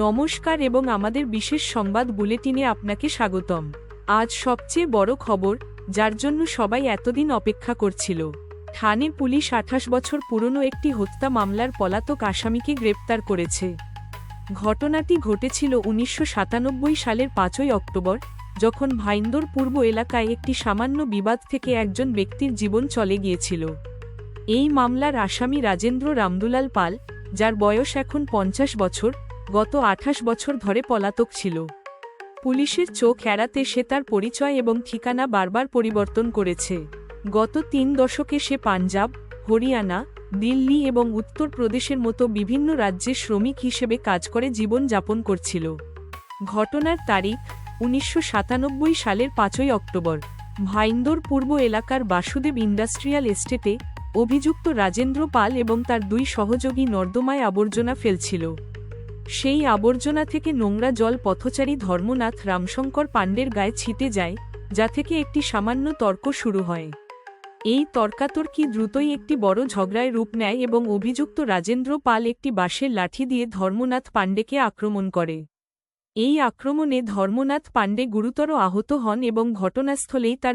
নমস্কার এবং আমাদের বিশেষ সংবাদ বুলেটিনে আপনাকে স্বাগতম। আজ সবচেয়ে বড় খবর, যার জন্য সবাই এতদিন অপেক্ষা করছিল। থানে পুলিশ আঠাশ বছর পুরনো একটি হত্যা মামলার পলাতক আসামিকে গ্রেপ্তার করেছে। ঘটনাটি ঘটেছিল উনিশশো সাতানব্বই সালের পাঁচই অক্টোবর, যখন ভাইন্দর পূর্ব এলাকায় একটি সামান্য বিবাদ থেকে একজন ব্যক্তির জীবন চলে গিয়েছিল। এই মামলার আসামি রাজেন্দ্র রামদুলাল পাল, যার বয়স এখন পঞ্চাশ বছর গত আঠাশ বছর ধরে পলাতক ছিল। পুলিশের চোখ এড়াতে সে তার পরিচয় এবং ঠিকানা বারবার পরিবর্তন করেছে। গত তিন দশকে সে পাঞ্জাব, হরিয়ানা, দিল্লি এবং উত্তরপ্রদেশের মতো বিভিন্ন রাজ্যে শ্রমিক হিসেবে কাজ করে জীবন যাপন করছিল। ঘটনার তারিখ উনিশশো সাতানব্বই সালের পাঁচই অক্টোবর। ভাইন্দর পূর্ব এলাকার বাসুদেব ইন্ডাস্ট্রিয়াল এস্টেটে অভিযুক্ত রাজেন্দ্র পাল এবং তার দুই সহযোগী নর্দমায় আবর্জনা ফেলছিল। সেই আবর্জনা থেকে নোংরা জল পথচারী ধর্মনাথ রামশঙ্কর পাণ্ডের গায়ে ছিটে যায়, যা থেকে একটি সামান্য তর্ক শুরু হয়। এই তর্কাতর্কি দ্রুতই একটি বড় ঝগড়ায় রূপ নেয় এবং অভিযুক্ত রাজেন্দ্র পাল একটি বাঁশের লাঠি দিয়ে ধর্মনাথ পাণ্ডেকে আক্রমণ করে। এই আক্রমণে ধর্মনাথ পাণ্ডে গুরুতর আহত হন এবং ঘটনাস্থলেই তার